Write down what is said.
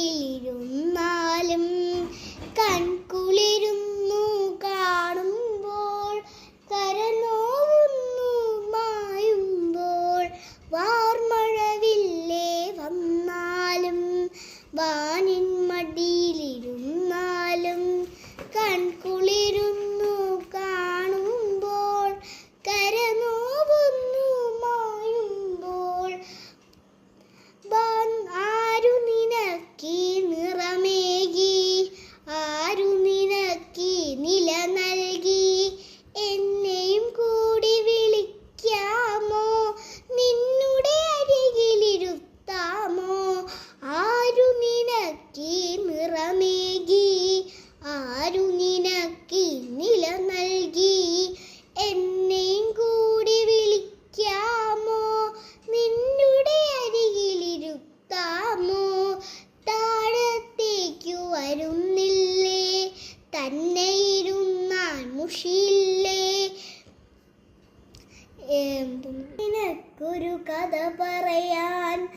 really? നൽകി. എന്നെയും കൂടി വിളിക്കാമോ? നിന്നുടെ അരികിലിരുത്താമോ? താഴത്തേക്കു വരുന്നില്ലേ? തന്നെ ഇരുന്നാൽ മുഷിയില്ലേ? നിനക്കൊരു കഥ പറയാൻ